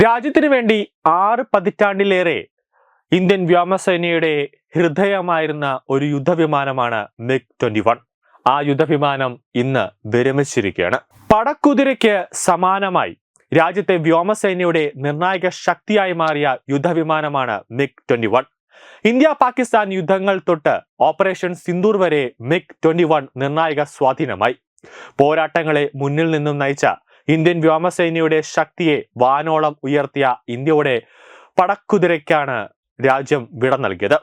രാജ്യത്തിനു വേണ്ടി ആറ് പതിറ്റാണ്ടിലേറെ ഇന്ത്യൻ വ്യോമസേനയുടെ ഹൃദയമായിരുന്ന ഒരു യുദ്ധവിമാനമാണ് മിഗ് ട്വന്റി വൺ. ആ യുദ്ധവിമാനം ഇന്ന് വിരമിച്ചിരിക്കുകയാണ്. പടക്കുതിരയ്ക്ക് സമാനമായി രാജ്യത്തെ വ്യോമസേനയുടെ നിർണായക ശക്തിയായി മാറിയ യുദ്ധവിമാനമാണ് MiG twenty one. India Pakistan യുദ്ധങ്ങൾ തൊട്ട് ഓപ്പറേഷൻ സിന്ദൂർ വരെ മിഗ് ട്വന്റി വൺ നിർണായക സ്വാധീനമായി. പോരാട്ടങ്ങളെ മുന്നിൽ നിന്നും നയിച്ച ഇന്ത്യൻ വ്യോമസേനയുടെ ശക്തിയെ വാനോളം ഉയർത്തിയ ഇന്ത്യയുടെ പടക്കുതിരയ്ക്കാണ് രാജ്യം വിട നൽകിയത്.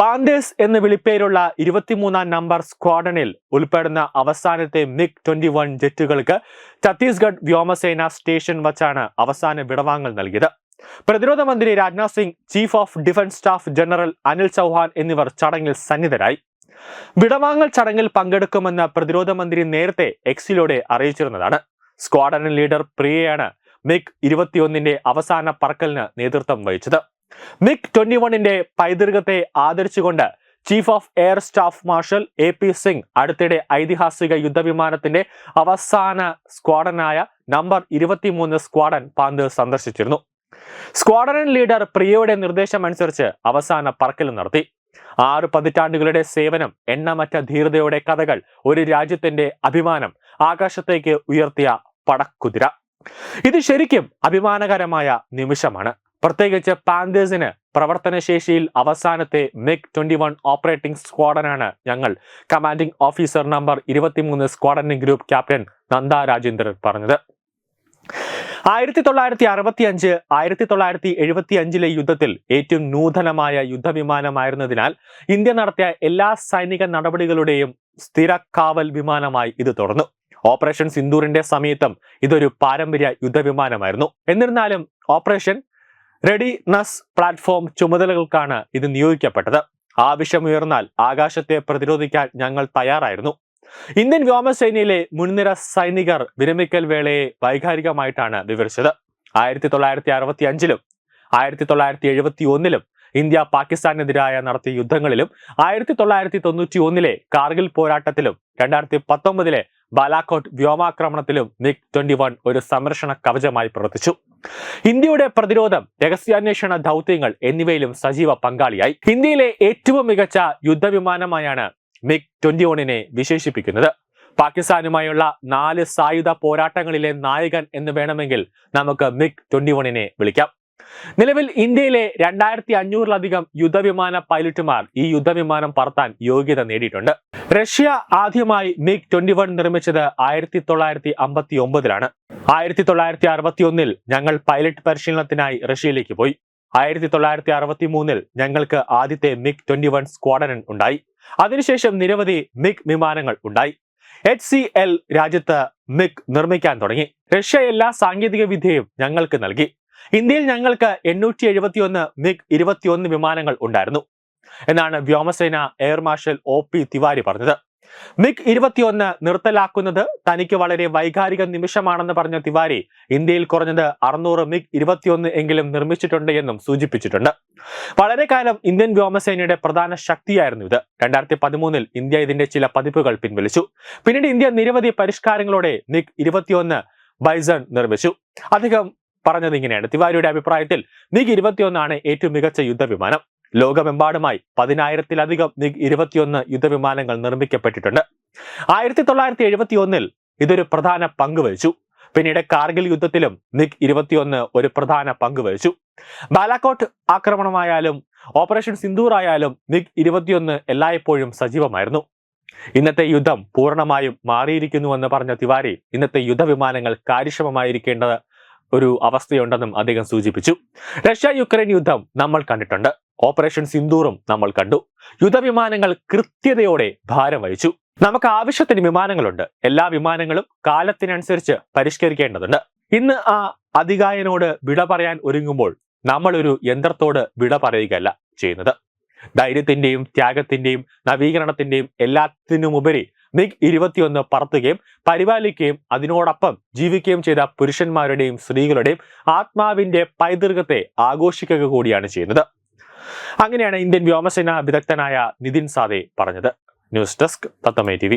പാന്തേസ് എന്ന വിളിപ്പേരുള്ള ഇരുപത്തിമൂന്നാം നമ്പർ സ്ക്വാഡനിൽ ഉൾപ്പെടുന്ന അവസാനത്തെ മിഗ് ട്വന്റി വൺ ജെറ്റുകൾക്ക് ഛത്തീസ്ഗഡ് വ്യോമസേന സ്റ്റേഷൻ വച്ചാണ് അവസാന വിടവാങ്ങൽ നൽകിയത്. പ്രതിരോധ മന്ത്രി Rajnath Singh chief of defence staff general Anil Chauhan എന്നിവർ ചടങ്ങിൽ സന്നിധരായി. വിടവാങ്ങൽ ചടങ്ങിൽ പങ്കെടുക്കുമെന്ന് പ്രതിരോധ മന്ത്രി നേരത്തെ എക്സിലൂടെ അറിയിച്ചിരുന്നതാണ്. സ്ക്വാഡൺ ലീഡർ പ്രിയയാണ് മിഗ് ഇരുപത്തിയൊന്നിന്റെ അവസാന പറക്കലിന് നേതൃത്വം വഹിച്ചത്. മിക് ട്വന്റി വണ്ണിന്റെ പൈതൃകത്തെ ആദരിച്ചുകൊണ്ട് chief of air staff marshal A P Singh അടുത്തിടെ ഐതിഹാസിക യുദ്ധവിമാനത്തിന്റെ അവസാന സ്ക്വാഡനായ നമ്പർ ഇരുപത്തിമൂന്ന് സ്ക്വാഡൻ പാന്ത് സന്ദർശിച്ചിരുന്നു. സ്ക്വാഡൻ ലീഡർ പ്രിയയുടെ നിർദ്ദേശം അനുസരിച്ച് അവസാന പറക്കൽ നടത്തി. ആറ് പതിറ്റാണ്ടുകളുടെ സേവനം എണ്ണമറ്റ ധീരതയുടെ കഥകൾ ഒരു രാജ്യത്തിന്റെ അഭിമാനം ആകാശത്തേക്ക് ഉയർത്തിയ പടക്കുതിര. ഇത് ശരിക്കും അഭിമാനകരമായ നിമിഷമാണ്. പ്രത്യേകിച്ച് പാന്തേഴ്സിന് പ്രവർത്തനശേഷിയിൽ അവസാനത്തെ മിഗ് ട്വന്റി വൺ ഓപ്പറേറ്റിംഗ് സ്ക്വാഡനാണ് ഞങ്ങൾ. കമാൻഡിംഗ് ഓഫീസർ നമ്പർ ഇരുപത്തിമൂന്ന് squadron group captain Nanda Rajendran പറഞ്ഞത്. ആയിരത്തി തൊള്ളായിരത്തി അറുപത്തി അഞ്ച് ആയിരത്തി തൊള്ളായിരത്തി എഴുപത്തി അഞ്ചിലെ യുദ്ധത്തിൽ ഏറ്റവും നൂതനമായ യുദ്ധവിമാനമായിരുന്നതിനാൽ ഇന്ത്യ നടത്തിയ എല്ലാ സൈനിക നടപടികളുടെയും സ്ഥിര കാവൽ വിമാനമായി ഇത് തുടർന്നു. ഓപ്പറേഷൻ സിന്ദൂറിന്റെ സമയത്തും ഇതൊരു പാരമ്പര്യ യുദ്ധവിമാനമായിരുന്നു. എന്നിരുന്നാലും ഓപ്പറേഷൻ റെഡി നസ് പ്ലാറ്റ്ഫോം ചുമതലകൾക്കാണ് ഇത് നിയോഗിക്കപ്പെട്ടത്. ആവശ്യമുയർന്നാൽ ആകാശത്തെ പ്രതിരോധിക്കാൻ ഞങ്ങൾ തയ്യാറായിരുന്നു. ഇന്ത്യൻ വ്യോമസേനയിലെ മുൻനിര സൈനികർ വിരമിക്കൽ വേളയെ വൈകാരികമായിട്ടാണ് വിവരിച്ചത്. ആയിരത്തി തൊള്ളായിരത്തി അറുപത്തി അഞ്ചിലും ആയിരത്തി തൊള്ളായിരത്തി എഴുപത്തി ഒന്നിലും ഇന്ത്യ പാകിസ്ഥാനെതിരായ നടത്തിയ യുദ്ധങ്ങളിലും ആയിരത്തി തൊള്ളായിരത്തി തൊണ്ണൂറ്റി ഒന്നിലെ കാർഗിൽ പോരാട്ടത്തിലും രണ്ടായിരത്തി പത്തൊമ്പതിലെ ബാലാക്കോട്ട് വ്യോമാക്രമണത്തിലും മിഗ് ട്വന്റി വൺ ഒരു സംരക്ഷണ കവചമായി പ്രവർത്തിച്ചു. ഇന്ത്യയുടെ പ്രതിരോധം രഹസ്യാന്വേഷണ ദൗത്യങ്ങൾ എന്നിവയിലും സജീവ പങ്കാളിയായി. ഇന്ത്യയിലെ ഏറ്റവും മികച്ച യുദ്ധവിമാനമായാണ് മിഗ് ട്വന്റി വണ്ണിനെ വിശേഷിപ്പിക്കുന്നത്. പാകിസ്ഥാനുമായുള്ള നാല് സായുധ പോരാട്ടങ്ങളിലെ നായകൻ എന്ന് വേണമെങ്കിൽ നമുക്ക് മിഗ് ട്വന്റി വണ്ണിനെ വിളിക്കാം. നിലവിൽ ഇന്ത്യയിലെ രണ്ടായിരത്തി അഞ്ഞൂറിലധികം യുദ്ധവിമാന പൈലറ്റുമാർ ഈ യുദ്ധവിമാനം പറത്താൻ യോഗ്യത നേടിയിട്ടുണ്ട്. റഷ്യ ആദ്യമായി മിഗ് ട്വന്റി വൺ നിർമ്മിച്ചത് ആയിരത്തി തൊള്ളായിരത്തി അമ്പത്തി ഒമ്പതിലാണ് ആയിരത്തി തൊള്ളായിരത്തി അറുപത്തി ഒന്നിൽ ഞങ്ങൾ പൈലറ്റ് പരിശീലനത്തിനായി റഷ്യയിലേക്ക് പോയി. ആയിരത്തി തൊള്ളായിരത്തി അറുപത്തി മൂന്നിൽ ഞങ്ങൾക്ക് ആദ്യത്തെ മിഗ് ട്വന്റി വൺ സ്ക്വാഡനൻ ഉണ്ടായി. അതിനുശേഷം നിരവധി മിഗ് വിമാനങ്ങൾ ഉണ്ടായി. എച്ച് സി എൽ രാജ്യത്ത് മിഗ് നിർമ്മിക്കാൻ തുടങ്ങി. റഷ്യ എല്ലാ സാങ്കേതിക വിദ്യയും ഞങ്ങൾക്ക് നൽകി. ഇന്ത്യയിൽ ഞങ്ങൾക്ക് എണ്ണൂറ്റി എഴുപത്തിയൊന്ന് മിഗ് ഇരുപത്തിയൊന്ന് വിമാനങ്ങൾ ഉണ്ടായിരുന്നു. എന്നാണ് വ്യോമസേന air marshal O P Tiwari പറഞ്ഞത്. മിഗ് ഇരുപത്തിയൊന്ന് നിർത്തലാക്കുന്നത് തനിക്ക് വളരെ വൈകാരിക നിമിഷമാണെന്ന് പറഞ്ഞ തിവാരി ഇന്ത്യയിൽ കുറഞ്ഞത് അറുന്നൂറ് മിഗ് ഇരുപത്തിയൊന്ന് എങ്കിലും നിർമ്മിച്ചിട്ടുണ്ട് എന്നും സൂചിപ്പിച്ചിട്ടുണ്ട്. വളരെ കാലം ഇന്ത്യൻ വ്യോമസേനയുടെ പ്രധാന ശക്തിയായിരുന്നു ഇത്. രണ്ടായിരത്തി പതിമൂന്നിൽ ഇന്ത്യ ഇതിന്റെ ചില പതിപ്പുകൾ പിൻവലിച്ചു. പിന്നീട് ഇന്ത്യ നിരവധി പരിഷ്കാരങ്ങളോടെ മിഗ് ഇരുപത്തിയൊന്ന് ബൈസൺ നിർമ്മിച്ചു. അദ്ദേഹം പറഞ്ഞത് ഇങ്ങനെയാണ്. തിവാരിയുടെ അഭിപ്രായത്തിൽ മിഗ് ഇരുപത്തിയൊന്നാണ് ഏറ്റവും മികച്ച യുദ്ധവിമാനം. ലോകമെമ്പാടുമായി പതിനായിരത്തിലധികം മിഗ് ഇരുപത്തിയൊന്ന് യുദ്ധവിമാനങ്ങൾ നിർമ്മിക്കപ്പെട്ടിട്ടുണ്ട്. ആയിരത്തി തൊള്ളായിരത്തി എഴുപത്തി ഒന്നിൽ ഇതൊരു പ്രധാന പങ്ക് വഹിച്ചു. പിന്നീട് കാർഗിൽ യുദ്ധത്തിലും മിഗ് ഇരുപത്തിയൊന്ന് ഒരു പ്രധാന പങ്ക് വഹിച്ചു. ബാലാക്കോട്ട് ആക്രമണമായാലും ഓപ്പറേഷൻ സിന്ദൂർ ആയാലും മിഗ് ഇരുപത്തിയൊന്ന് എല്ലായ്പ്പോഴും സജീവമായിരുന്നു. ഇന്നത്തെ യുദ്ധം പൂർണമായും മാറിയിരിക്കുന്നുവെന്ന് പറഞ്ഞ തിവാരി ഇന്നത്തെ യുദ്ധവിമാനങ്ങൾ കാര്യക്ഷമമായിരിക്കേണ്ടത് ഒരു അവസ്ഥയുണ്ടെന്നും അദ്ദേഹം സൂചിപ്പിച്ചു. റഷ്യ യുക്രൈൻ യുദ്ധം നമ്മൾ കണ്ടിട്ടുണ്ട്. ഓപ്പറേഷൻ സിന്ദൂറും നമ്മൾ കണ്ടു. യുദ്ധവിമാനങ്ങൾ കൃത്യതയോടെ ഭാരം വഹിച്ചു. നമുക്ക് ആവശ്യത്തിന് വിമാനങ്ങളുണ്ട്. എല്ലാ വിമാനങ്ങളും കാലത്തിനനുസരിച്ച് പരിഷ്കരിക്കേണ്ടതുണ്ട്. ഇന്ന് ആ അധികായനോട് വിട പറയാൻ ഒരുങ്ങുമ്പോൾ നമ്മൾ ഒരു യന്ത്രത്തോട് വിട പറയുകയല്ല ചെയ്യുന്നത്. ധൈര്യത്തിന്റെയും ത്യാഗത്തിന്റെയും നവീകരണത്തിന്റെയും എല്ലാത്തിനുമുപരി മിഗ് ഇരുപത്തിയൊന്ന് പറത്തുകയും പരിപാലിക്കുകയും അതിനോടൊപ്പം ജീവിക്കുകയും ചെയ്ത പുരുഷന്മാരുടെയും സ്ത്രീകളുടെയും ആത്മാവിന്റെ പൈതൃകത്തെ ആഘോഷിക്കുക കൂടിയാണ് ചെയ്യുന്നത്. അങ്ങനെയാണ് ഇന്ത്യൻ വ്യോമസേന വിദഗ്ധനായ നിതിൻ സാദെ പറഞ്ഞത്. News desk തത്തമേ T